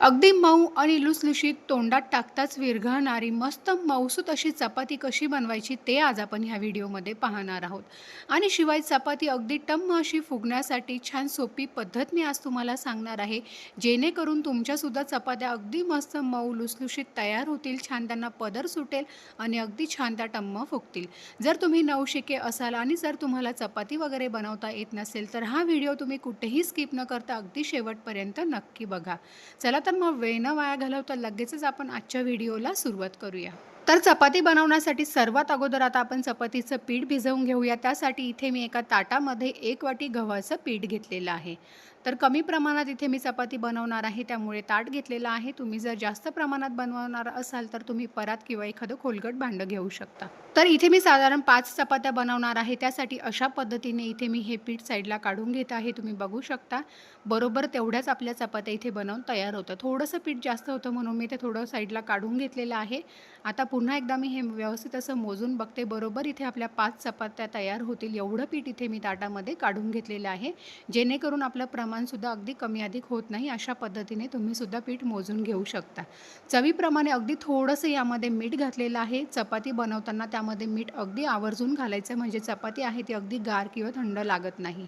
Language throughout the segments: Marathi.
अगदी मऊ आणि लुसलुशीत तोंडात टाकताच विरघळणारी मस्त मऊसूत अशी चपाती कशी बनवायची ते आज आपण ह्या व्हिडिओमध्ये पाहणार आहोत. आणि शिवाय चपाती अगदी टम्म अशी फुगण्यासाठी छान सोपी पद्धत मी आज तुम्हाला सांगणार आहे. जेणेकरून तुमच्यासुद्धा चपात्या अगदी मस्त मऊ लुसलुशीत तयार होतील छान त्यांना पदर सुटेल आणि अगदी छान त्या टम्म फुगतील. जर तुम्ही नवशिके असाल आणि जर तुम्हाला चपाती वगैरे बनवता येत नसेल तर हा व्हिडिओ तुम्ही कुठेही स्किप न करता अगदी शेवटपर्यंत नक्की बघा. चला तर मग वेळ न वाया घालवता लगेचच आपण आजच्या व्हिडिओला सुरुवात करूया. तर चपाती बनवण्यासाठी सर्वात अगोदर आता आपण चपातीचं पीठ भिजवून घेऊया. त्यासाठी इथे मी एका ताटामध्ये एक वाटी गव्हाचं पीठ घेतलेलं आहे. तर कमी प्रमाणात इथे मी चपाती बनवणार आहे त्यामुळे ताट घेतलेलं आहे. तुम्ही जर जास्त प्रमाणात बनवणार असाल तर तुम्ही परात किंवा एखादं खोलगट भांडं घेऊ शकता. तर इथे मी साधारण पाच चपात्या बनवणार आहे. त्यासाठी अशा पद्धतीने इथे मी हे पीठ साईडला काढून घेत आहे. तुम्ही बघू शकता बरोबर तेवढ्याच आपल्या चपात्या इथे बनवून तयार होतं थोडंसं पीठ जास्त होतं म्हणून मी ते थोडं साईडला काढून घेतलेलं आहे. आता पुन्हा एकदा मी हे व्यवस्थित असं मोजून बघते. बरोबर इथे आपल्या पाच चपात्या तयार होतील. एवढं पीठ इथे मी ताटामध्ये काढून घेतलेलं आहे. जेणेकरून आपलं प्रमाणसुद्धा अगदी कमी अधिक होत नाही अशा पद्धतीने तुम्हीसुद्धा पीठ मोजून घेऊ शकता. चवीप्रमाणे अगदी थोडंसं यामध्ये मीठ घातलेलं आहे. चपाती बनवताना त्यामध्ये मीठ अगदी आवर्जून घालायचं म्हणजे चपाती आहे ती अगदी गार किंवा थंड लागत नाही.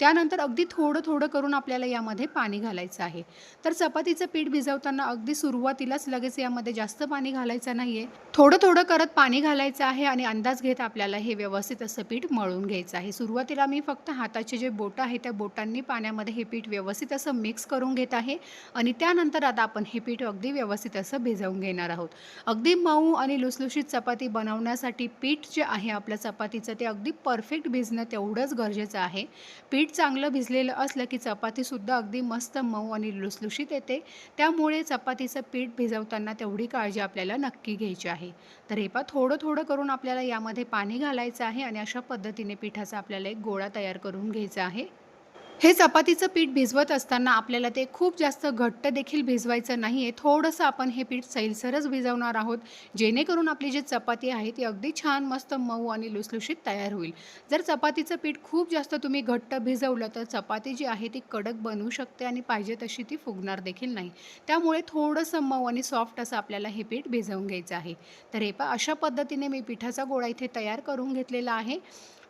त्यानंतर अगदी थोडं थोडं करून आपल्याला यामध्ये पाणी घालायचं आहे. तर चपातीचं पीठ भिजवताना अगदी सुरुवातीलाच लगेच यामध्ये जास्त पाणी घालायचं नाही आहे थोडं थोडं करत पाणी घालायचं आहे आणि अंदाज घेत आपल्याला हे व्यवस्थित असं पीठ मळून घ्यायचं आहे. सुरुवातीला मी फक्त हाताचे जे बोटं आहे त्या बोटांनी पाण्यामध्ये हे पीठ व्यवस्थित असं मिक्स करून घेत आहे आणि त्यानंतर आता आपण हे पीठ अगदी व्यवस्थित असं भिजवून घेणार आहोत. अगदी मऊ आणि लुसलुशीत चपाती बनवण्यासाठी पीठ जे आहे आपल्या चपातीचं ते अगदी परफेक्ट भिजणं तेवढंच गरजेचं आहे. पीठ चांगलं भिजलेलं असलं की चपातीसुद्धा अगदी मस्त मऊ आणि लुसलुशीत येते. त्यामुळे चपातीचं पीठ भिजवताना तेवढी काळजी आपल्याला नक्की घ्यायची आहे. तर हे पा थोडं थोडं करून आपल्याला यामध्ये पाणी घालायचं आहे आणि अशा पद्धतीने पिठाचा आपल्याला एक गोळा तयार करून घ्यायचा आहे. हे चपातीचं पीठ भिजवत असताना आपल्याला ते खूप जास्त घट्ट देखील भिजवायचं नाही आहे थोडंसं आपण हे पीठ सैलसरच भिजवणार आहोत. जेणेकरून आपली जी चपाती आहे ती अगदी छान मस्त मऊ आणि लुसलुशीत तयार होईल. जर चपातीचं पीठ खूप जास्त तुम्ही घट्ट भिजवलं तर चपाती जी आहे ती कडक बनवू शकते आणि पाहिजे तशी ती फुगणार देखील नाही. त्यामुळे थोडंसं मऊ आणि सॉफ्ट असं आपल्याला हे पीठ भिजवून घ्यायचं आहे. तर हे पा अशा पद्धतीने मी पिठाचा गोळा इथे तयार करून घेतलेला आहे.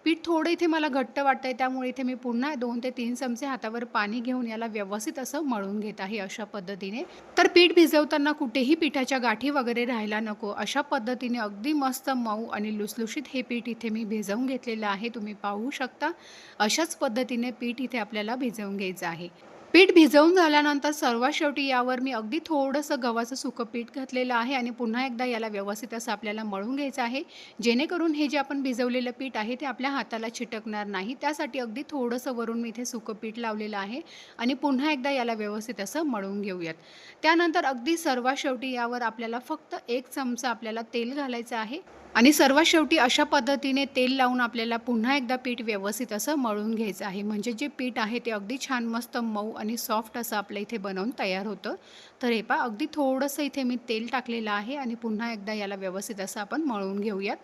पीठ थोडं इथे मला घट्ट वाटतं आहे त्यामुळे इथे मी पुन्हा दोन ते तीन चमचे हातावर पाणी घेऊन याला व्यवस्थित असं मळून घेत आहे अशा पद्धतीने. तर पीठ भिजवताना कुठेही पिठाच्या गाठी वगैरे राहायला नको. अशा पद्धतीने अगदी मस्त मऊ आणि लुसलुशीत हे पीठ इथे मी भिजवून घेतलेलं आहे. तुम्ही पाहू शकता. अशाच पद्धतीने पीठ इथे आपल्याला भिजवून घ्यायचं आहे. पीठ भिजवून झाल्यानंतर सर्वात शेवटी यावर मी अगदी थोडंसं गव्हाचं सुकं पीठ घातलेलं आहे आणि पुन्हा एकदा याला व्यवस्थित असं आपल्याला मळून घ्यायचं आहे. जेणेकरून हे जे आपण भिजवलेलं पीठ आहे ते आपल्या हाताला चिटकणार नाही. त्यासाठी अगदी थोडंसं वरून मी इथे सुकं पीठ लावलेलं आहे आणि पुन्हा एकदा याला व्यवस्थित असं मळून घेऊयात. त्यानंतर अगदी सर्वात शेवटी यावर आपल्याला फक्त एक चमचा आपल्याला तेल घालायचं आहे. आणि सर्वात शेवटी अशा पद्धतीने तेल लावून आपल्याला पुन्हा एकदा पीठ व्यवस्थित असं मळून घ्यायचं आहे. म्हणजे जे पीठ आहे ते अगदी छान मस्त मऊ आणि सॉफ्ट असं आपल्या इथे बनवून तयार होतं. तर हे पा अगदी थोडंसं इथे मी तेल टाकलेलं आहे आणि पुन्हा एकदा याला व्यवस्थित असं आपण मळून घेऊयात.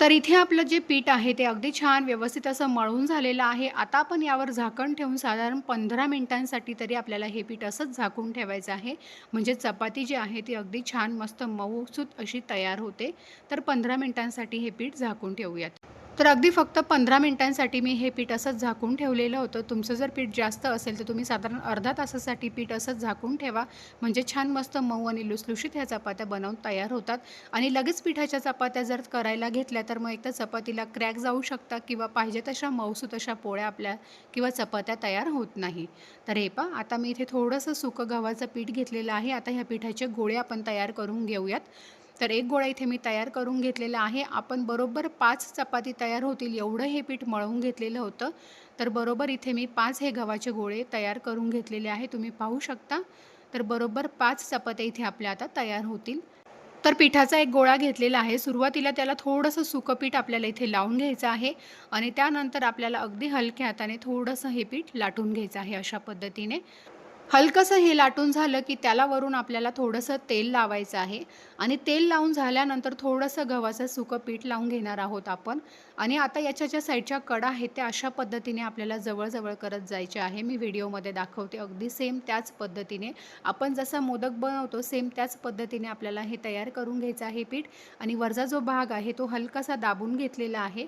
तर इथे आपलं जे पीठ आहे ते अगदी छान व्यवस्थित असं मळून झालेलं आहे. आता आपण यावर झाकण ठेवून साधारण पंधरा मिनिटांसाठी तरी आपल्याला हे पीठ असंच झाकून ठेवायचं आहे. म्हणजे चपाती जी आहे ती अगदी छान मस्त मऊसूत अशी तयार होते. तर पंधरा मिनिटांसाठी हे पीठ झाकून ठेवूयात. तर अगदी फक्त पंधरा मिनिटांसाठी मी हे पीठ असंच झाकून ठेवलेलं होतं. तुमचं जर पीठ जास्त असेल तर तुम्ही साधारण अर्धा तासासाठी पीठ असंच झाकून ठेवा. म्हणजे छान मस्त मऊ आणि लुसलुशीत ह्या चपात्या बनवून तयार होतात. आणि लगेच पिठाच्या चपात्या जर करायला घेतल्या तर मग एकतर चपातीला क्रॅक जाऊ शकतात किंवा पाहिजे तशा मऊसू तशा पोळ्या आपल्या किंवा चपात्या तयार होत नाही. तर हे पा आता मी इथे थोडंसं सुकं गव्हाचं पीठ घेतलेलं आहे. आता ह्या पिठाचे गोळे आपण तयार करून घेऊयात. तर एक गोळा इथे मी तयार करून घेतलेला आहे. आपण बरोबर पाच चपाती तयार होतील एवढं हे पीठ मळवून घेतलेलं होतं. तर बरोबर इथे मी पाच हे गव्हाचे गोळे तयार करून घेतलेले आहे. तुम्ही पाहू शकता. तर बरोबर पाच चपात्या इथे आपल्या आता तयार होतील. तर पिठाचा एक गोळा घेतलेला आहे. सुरुवातीला त्याला थोडंसं सुकं पीठ आपल्याला इथे लावून घ्यायचं आहे आणि त्यानंतर आपल्याला अगदी हलक्या हाताने थोडंसं हे पीठ लाटून घ्यायचं आहे अशा पद्धतीने. हलकंसं हे लाटून झालं की त्याला वरून आपल्याला थोडंसं तेल लावायचं आहे. आणि तेल लावून झाल्यानंतर थोडंसं गव्हाचं सुकं पीठ लावून घेणार आहोत आपण. आणि आता याच्या ज्या साईडच्या कडा आहेत त्या अशा पद्धतीने आपल्याला जवळजवळ करत जायचे आहे. मी व्हिडिओमध्ये दाखवते अगदी सेम त्याच पद्धतीने. आपण जसा मोदक बनवतो सेम त्याच पद्धतीने आपल्याला हे तयार करून घ्यायचं आहे पीठ. आणि वरचा जो भाग आहे तो हलकासा दाबून घेतलेला आहे.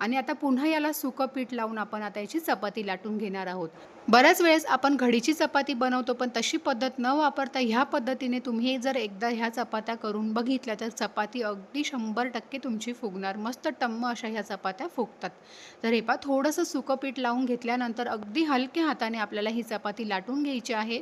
आणि आता पुन्हा याला सुकं पीठ लावून आपण आता याची चपाती लाटून घेणार आहोत. बऱ्याच वेळेस आपण घडीची चपाती बनवतो पण तशी पद्धत न वापरता ह्या पद्धतीने तुम्ही जर एकदा ह्या चपात्या करून बघितल्या तर चपाती अगदी शंभर टक्के तुमची फुगणार. मस्त टम्म अशा ह्या चपात्या फुगतात. तर हे पा थोडंसं सुकं पीठ लावून घेतल्यानंतर अगदी हलक्या हाताने आपल्याला ही चपाती लाटून घ्यायची आहे.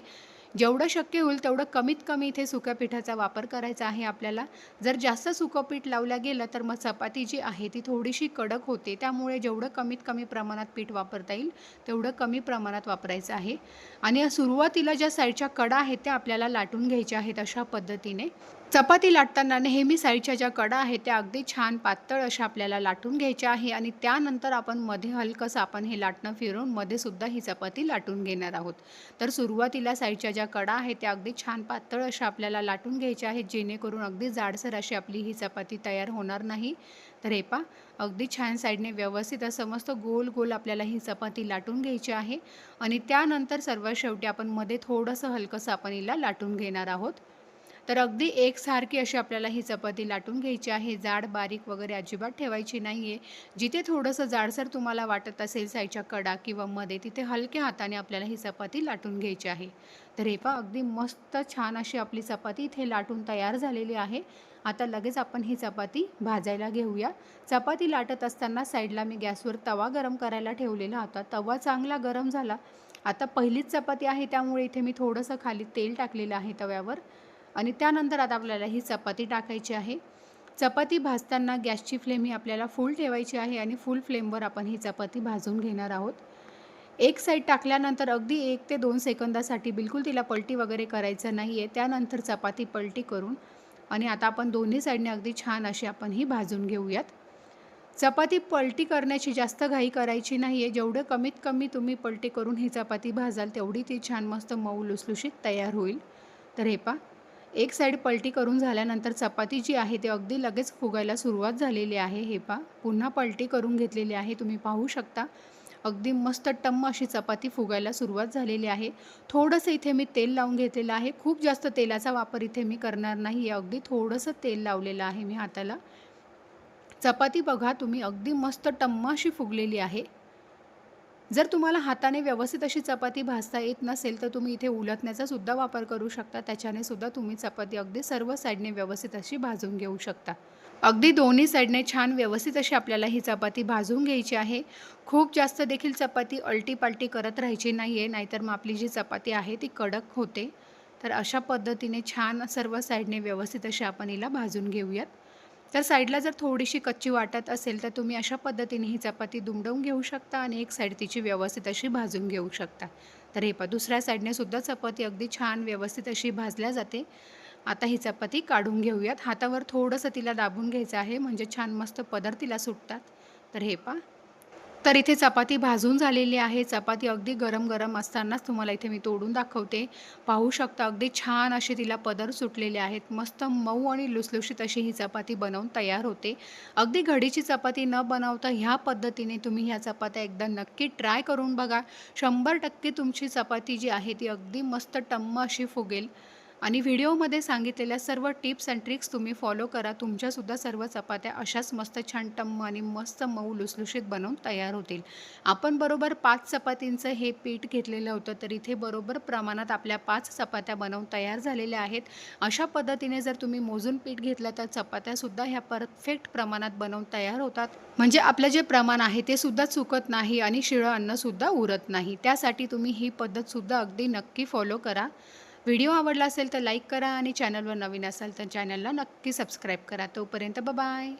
जेवढं शक्य होईल तेवढं कमीत कमी इथे सुक्या पिठाचा वापर करायचा आहे आपल्याला. जर जास्त सुकं पीठ लावलं गेलं तर मग चपाती जी आहे ती थोडीशी कडक होते. त्यामुळे जेवढं कमीत कमी प्रमाणात पीठ वापरता येईल तेवढं कमी प्रमाणात वापरायचं आहे. आणि सुरुवातीला ज्या साईडच्या कडा आहेत त्या आपल्याला लाटून घ्यायच्या आहेत अशा पद्धतीने. चपाती लाटताना नेहमी साईडच्या ज्या कडा आहेत त्या अगदी छान पातळ अशा आपल्याला लाटून घ्यायच्या आहे आणि त्यानंतर आपण मध्ये हलकंसं आपण हे लाटणं फिरून मध्ये सुद्धा ही चपाती लाटून घेणार आहोत. तर सुरुवातीला साईडच्या ज्या कडा आहेत त्या अगदी छान पातळ अशा आपल्याला लाटून घ्यायच्या आहेत जेणेकरून अगदी जाडसर अशी आपली ही चपाती तयार होणार नाही. तर हे पा अगदी छान साईडने व्यवस्थित असं मस्त गोल गोल आपल्याला ही चपाती लाटून घ्यायची आहे. आणि त्यानंतर सर्वात शेवटी आपण मध्ये थोडंसं हलकंसं आपण हिला लाटून घेणार आहोत. तर अगदी एकसारखी अशी आपल्याला ही चपाती लाटून घ्यायची आहे. जाड बारीक वगैरे अजिबात ठेवायची नाही आहे जिथे थोडंसं जाडसर तुम्हाला वाटत असेल साईडच्या कडा किंवा मध्ये तिथे हलक्या हाताने आपल्याला ही चपाती लाटून घ्यायची आहे. तर हे पहा अगदी मस्त छान अशी आपली चपाती इथे लाटून तयार झालेली आहे. आता लगेच आपण ही चपाती भाजायला घेऊया. चपाती लाटत असताना साईडला मी गॅसवर तवा गरम करायला ठेवलेला होता. तवा चांगला गरम झाला. आता पहिलीच चपाती आहे त्यामुळे इथे मी थोडंसं खाली तेल टाकलेलं आहे तव्यावर. आणि त्यानंतर आता आपल्याला ही चपाती टाकायची आहे. चपाती भाजताना गॅसची फ्लेम ही आपल्याला फुल ठेवायची आहे आणि फुल फ्लेमवर आपण ही चपाती भाजून घेणार आहोत. एक साईड टाकल्यानंतर अगदी एक ते दोन सेकंदासाठी बिलकुल तिला पलटी वगैरे करायचं नाही आहे त्यानंतर चपाती पलटी करून आणि आता आपण दोन्ही साईडने अगदी छान अशी आपण ही भाजून घेऊयात. चपाती पलटी करण्याची जास्त घाई करायची नाही आहे जेवढं कमीत कमी तुम्ही पलटी करून ही चपाती भाजाल तेवढी ती छान मस्त मऊ लुसलुशीत तयार होईल. तर हे पा एक साईड पलटी करून झाल्यानंतर चपाती जी आहे ती अगदी लगेच फुगायला सुरुवात झालेली आहे. हे पा पुन्हा पलटी करून घेतलेली आहे. तुम्ही पाहू शकता. अगदी मस्त टम्म अशी चपाती फुगायला सुरुवात झालेली आहे. थोडंसं इथे मी तेल लावून घेतलेलं आहे. खूप जास्त तेलाचा वापर इथे मी करणार नाही. आहे अगदी थोडंसं तेल लावलेलं आहे मी हाताला. चपाती बघा तुम्ही अगदी मस्त टम्म अशी फुगलेली आहे. जर तुम्हाला हाताने व्यवस्थित अशी चपाती भाजता येत नसेल तर तुम्ही इथे उलटण्याचा सुद्धा वापर करू शकता. त्याच्याने सुद्धा तुम्ही चपाती अगदी सर्व साईडने व्यवस्थित अशी भाजून घेऊ शकता. अगदी दोन्ही साईडने छान व्यवस्थित अशी आपल्याला ही चपाती भाजून घ्यायची आहे. खूप जास्त देखील चपाती अल्टीपाल्टी करत राहायची नाही आहे नाहीतर मग आपली जी चपाती आहे ती कडक होते. तर अशा पद्धतीने छान सर्व साईडने व्यवस्थित अशी आपण हिला भाजून घेऊयात. तर साईडला जर थोडीशी कच्ची वाटत असेल तर तुम्ही अशा पद्धतीने ही चपाती दुमडवून घेऊ शकता आणि एक साईड तिची व्यवस्थित अशी भाजून घेऊ शकता. तर हे पहा दुसऱ्या साईडने सुद्धा चपाती अगदी छान व्यवस्थित अशी भाजल्या जाते. आता ही चपाती काढून घेऊयात. हातावर थोडंसं तिला दाबून घ्यायचं आहे म्हणजे छान मस्त पदर तिला सुटतात. तर हे पा तर इथे चपाती भाजून झालेली आहे. चपाती अगदी गरम गरम असतानाच तुम्हाला इथे मी तोडून दाखवते. पाहू शकता अगदी छान असे तिला पदर सुटलेले आहेत. मस्त मऊ आणि लुसलुशीत अशी ही चपाती बनवून तयार होते. अगदी घडीची चपाती न बनवता ह्या पद्धतीने तुम्ही ह्या चपात्या एकदा नक्की ट्राय करून बघा. शंभर टक्के तुमची चपाती जी आहे ती अगदी मस्त टम्म अशी फुगेल. आणि व्हिडिओमध्ये सांगितलेल्या सर्व टिप्स अँड ट्रिक्स तुम्ही फॉलो करा. तुमच्यासुद्धा सर्व चपात्या अशाच मस्त छान टम्म आणि मस्त मऊ लुसलुशीत बनवून तयार होतील. आपण बरोबर पाच चपातींचं हे पीठ घेतलेलं होतं तर इथे बरोबर प्रमाणात आपल्या पाच चपात्या बनवून तयार झालेल्या आहेत. अशा पद्धतीने जर तुम्ही मोजून पीठ घेतलं तर चपात्यासुद्धा ह्या परफेक्ट प्रमाणात बनवून तयार होतात. म्हणजे आपलं जे प्रमाण आहे ते सुद्धा चुकत नाही आणि शिळं अन्नसुद्धा उरत नाही. त्यासाठी तुम्ही ही पद्धतसुद्धा अगदी नक्की फॉलो करा. व्हिडिओ आवडला असेल तर लाईक करा आणि चॅनलवर नवीन असाल तर चॅनलला नक्की सबस्क्राईब करा. तोपर्यंत बाय